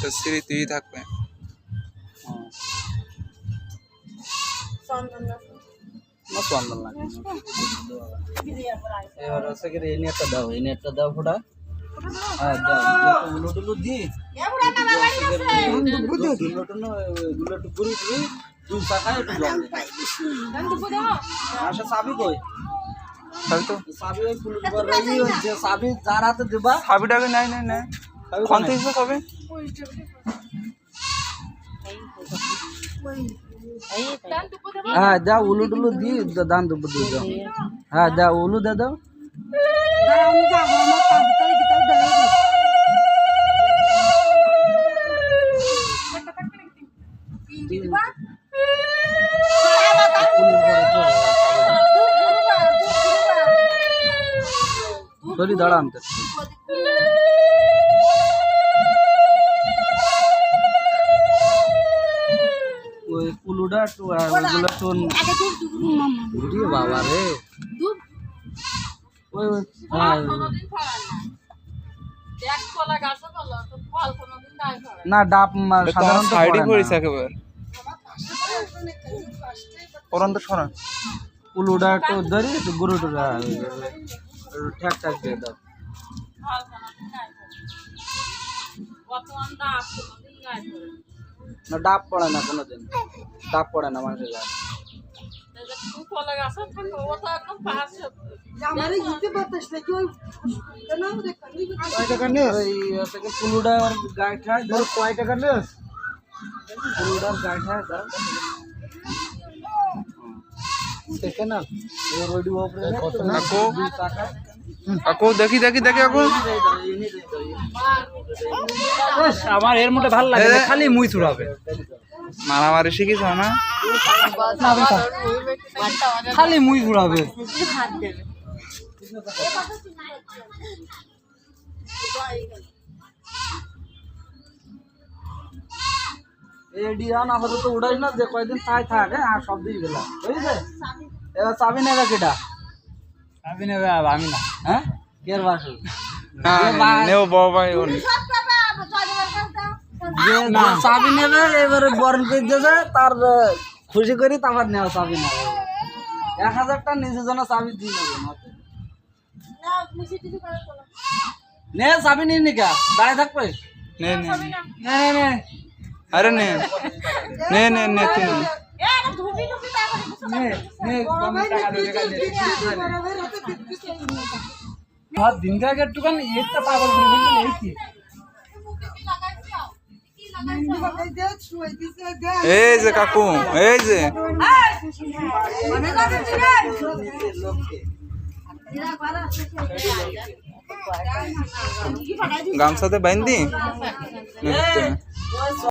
তো স্মৃতিই থাকবে। এবার হচ্ছে কি এই নেটটা দাও এই নেটটা দাও ফোটা। হ্যাঁ দাও উলো টুলো দি গুলো টুলো গুলো টুকুরি টুকুরি দুই শাখায় একটু জল আসা চাবি কই? যার হাতে দিবা। নাই নাই নাই কোনে? কবে হ্যাঁ যা উলু টুলু দি দান দেবো দিয়ে দাও। হ্যাঁ যা উলু দে দাও। সরি দাঁড়া আনতে কুলুটা একটু আর ওইগুলো একটু ঘুরিয়ে বাবা রে। ওই ওই হ্যাঁ। না। ডাব সাধারণত সাইডে করিস একেবারে। পরন্ত সরা কুলুটা একটু ধরি একটু ঠ্যাক ঠ্যাক দিয়ে দাও। না ডাব পড়ে না কোনোদিন। ডাব পড়ে না মানুষের গায়ে ওই থেকে কুলুটা আর গায়ে ঠায় ধর কয় টাকা নেস কুলুটার গায়ে ঠায় দাও দেখে না। এবার ওইটি উপরে কাকু দুই টাকা কাকু দেখি দেখি দেখি কাকু আমার এর মধ্যে ভালো লাগে খালি মুই চুড়াবে। মারামারি শিখিস না? খালি মুই আন আপাতত উড়াই না যে কয়দিন তাই থাক আর সব দিয়ে গেলাম। বুঝছে? এবার চাবি নেবে কেটা? চাবি নেবে আমি না। হ্যাঁ? কের বাসু নেও বড় ভাই ওর যে যে চাবি নেবে এবারে বরণ করে দিয়েছে তার খুশি করি তারপর নেওয়া চাবি নেবে এক হাজারটা নিজের জন্য চাবি দিয়ে নেবে। নে চাবি নিয়ে নিকা দাঁড়িয়ে থাকবে নে নে নে। নে নে নে আরে নে নে নে নে তুই নে। নে হাত দিন থেকে একটুখান একটা পাগল করে ফেললে এই কি? এই যে কাকু এই যে। গামছাতে বাইন্দি?